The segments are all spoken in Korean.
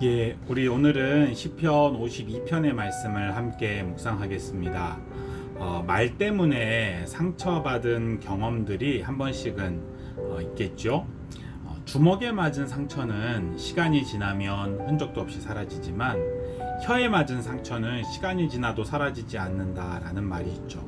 예, 우리 오늘은 시편 52편의 말씀을 함께 묵상하겠습니다. 어, 말 때문에 상처받은 경험들이 한 번씩은 어, 있겠죠. 어, 주먹에 맞은 상처는 시간이 지나면 흔적도 없이 사라지지만 혀에 맞은 상처는 시간이 지나도 사라지지 않는다라는 말이 있죠.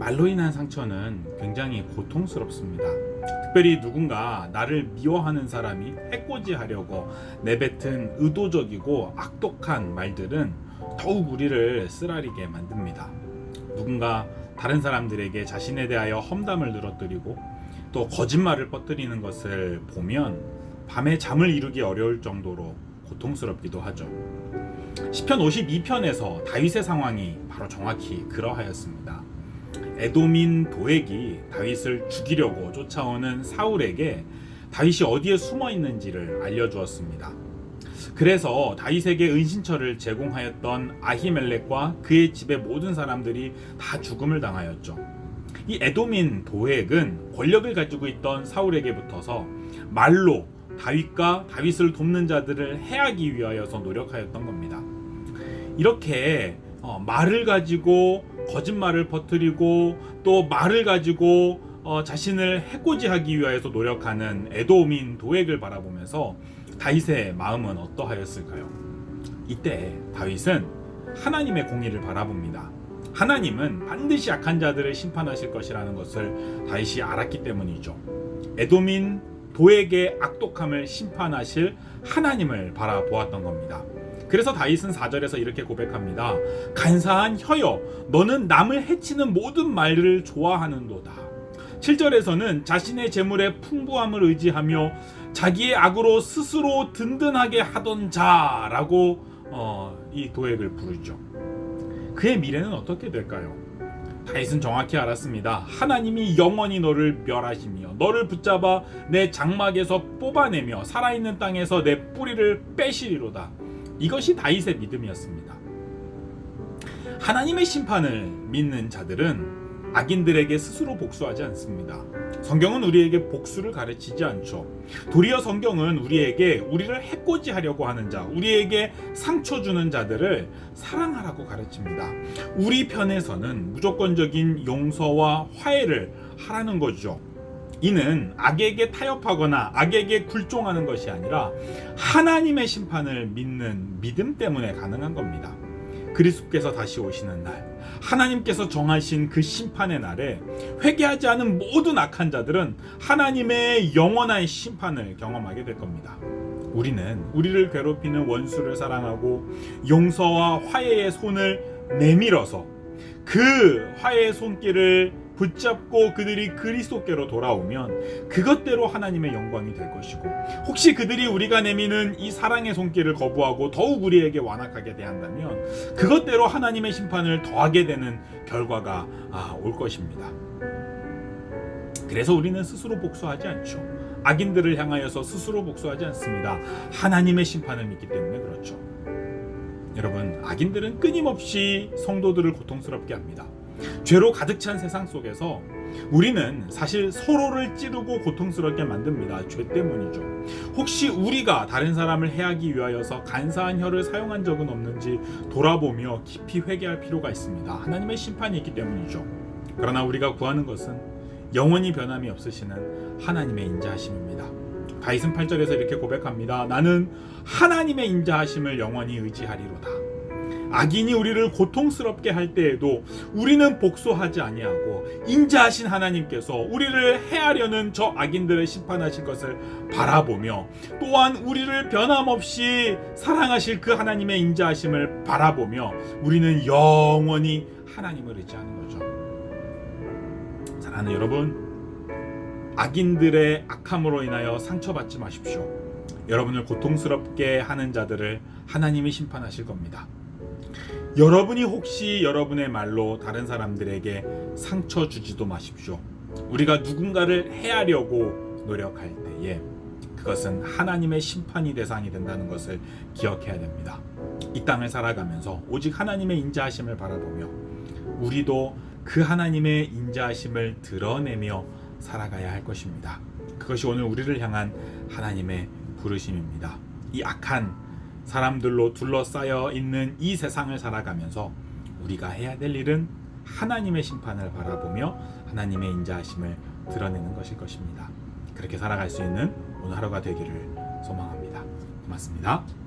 말로 인한 상처는 굉장히 고통스럽습니다. 특별히 누군가 나를 미워하는 사람이 해코지하려고 내뱉은 의도적이고 악독한 말들은 더욱 우리를 쓰라리게 만듭니다. 누군가 다른 사람들에게 자신에 대하여 험담을 늘어뜨리고 또 거짓말을 퍼뜨리는 것을 보면 밤에 잠을 이루기 어려울 정도로 고통스럽기도 하죠. 시편 52편에서 다윗의 상황이 바로 정확히 그러하였습니다. 에돔인 도액이 다윗을 죽이려고 쫓아오는 사울에게 다윗이 어디에 숨어 있는지를 알려주었습니다. 그래서 다윗에게 은신처를 제공하였던 아히멜렉과 그의 집의 모든 사람들이 다 죽음을 당하였죠. 이 에돔인 도액은 권력을 가지고 있던 사울에게 붙어서 말로 다윗과 다윗을 돕는 자들을 해하기 위하여서 노력하였던 겁니다. 이렇게 어, 말을 가지고 거짓말을 퍼뜨리고 또 말을 가지고 어, 자신을 해코지하기 위하여서 노력하는 에도민 도액을 바라보면서 다윗의 마음은 어떠하였을까요? 이때 다윗은 하나님의 공의를 바라봅니다. 하나님은 반드시 약한 자들을 심판하실 것이라는 것을 다윗이 알았기 때문이죠. 에도민 도액의 악독함을 심판하실 하나님을 바라보았던 겁니다. 그래서 다윗은 4절에서 이렇게 고백합니다. 간사한 혀여 너는 남을 해치는 모든 말을 좋아하는도다. 7절에서는 자신의 재물의 풍부함을 의지하며 자기의 악으로 스스로 든든하게 하던 자라고 어, 이 도액을 부르죠. 그의 미래는 어떻게 될까요? 다윗은 정확히 알았습니다. 하나님이 영원히 너를 멸하시며 너를 붙잡아 내 장막에서 뽑아내며 살아있는 땅에서 내 뿌리를 빼시리로다. 이것이 다윗의 믿음이었습니다. 하나님의 심판을 믿는 자들은 악인들에게 스스로 복수하지 않습니다. 성경은 우리에게 복수를 가르치지 않죠. 도리어 성경은 우리에게 우리를 해코지 하려고 하는 자, 우리에게 상처 주는 자들을 사랑하라고 가르칩니다. 우리 편에서는 무조건적인 용서와 화해를 하라는 거죠. 이는 악에게 타협하거나 악에게 굴종하는 것이 아니라 하나님의 심판을 믿는 믿음 때문에 가능한 겁니다. 그리스도께서 다시 오시는 날, 하나님께서 정하신 그 심판의 날에 회개하지 않은 모든 악한 자들은 하나님의 영원한 심판을 경험하게 될 겁니다. 우리는 우리를 괴롭히는 원수를 사랑하고 용서와 화해의 손을 내밀어서 그 화해의 손길을 붙잡고 그들이 그리스도께로 돌아오면 그것대로 하나님의 영광이 될 것이고 혹시 그들이 우리가 내미는 이 사랑의 손길을 거부하고 더욱 우리에게 완악하게 대한다면 그것대로 하나님의 심판을 더하게 되는 결과가 아, 올 것입니다. 그래서 우리는 스스로 복수하지 않죠. 악인들을 향하여서 스스로 복수하지 않습니다. 하나님의 심판을 믿기 때문에 그렇죠. 여러분, 악인들은 끊임없이 성도들을 고통스럽게 합니다. 죄로 가득 찬 세상 속에서 우리는 사실 서로를 찌르고 고통스럽게 만듭니다. 죄 때문이죠. 혹시 우리가 다른 사람을 해하기 위하여서 간사한 혀를 사용한 적은 없는지 돌아보며 깊이 회개할 필요가 있습니다. 하나님의 심판이 있기 때문이죠. 그러나 우리가 구하는 것은 영원히 변함이 없으시는 하나님의 인자하심입니다. 다윗은 8절에서 이렇게 고백합니다. 나는 하나님의 인자하심을 영원히 의지하리로다. 악인이 우리를 고통스럽게 할 때에도 우리는 복수하지 아니하고 인자하신 하나님께서 우리를 해하려는 저 악인들을 심판하실 것을 바라보며 또한 우리를 변함없이 사랑하실 그 하나님의 인자하심을 바라보며 우리는 영원히 하나님을 의지하는 거죠. 사랑하는 여러분, 악인들의 악함으로 인하여 상처받지 마십시오. 여러분을 고통스럽게 하는 자들을 하나님이 심판하실 겁니다. 여러분이 혹시 여러분의 말로 다른 사람들에게 상처 주지도 마십시오. 우리가 누군가를 해하려고 노력할 때에 그것은 하나님의 심판이 대상이 된다는 것을 기억해야 됩니다. 이 땅을 살아가면서 오직 하나님의 인자하심을 바라보며 우리도 그 하나님의 인자하심을 드러내며 살아가야 할 것입니다. 그것이 오늘 우리를 향한 하나님의 부르심입니다. 이 악한 사람들로 둘러싸여 있는 이 세상을 살아가면서 우리가 해야 될 일은 하나님의 심판을 바라보며 하나님의 인자하심을 드러내는 것일 것입니다. 그렇게 살아갈 수 있는 오늘 하루가 되기를 소망합니다. 고맙습니다.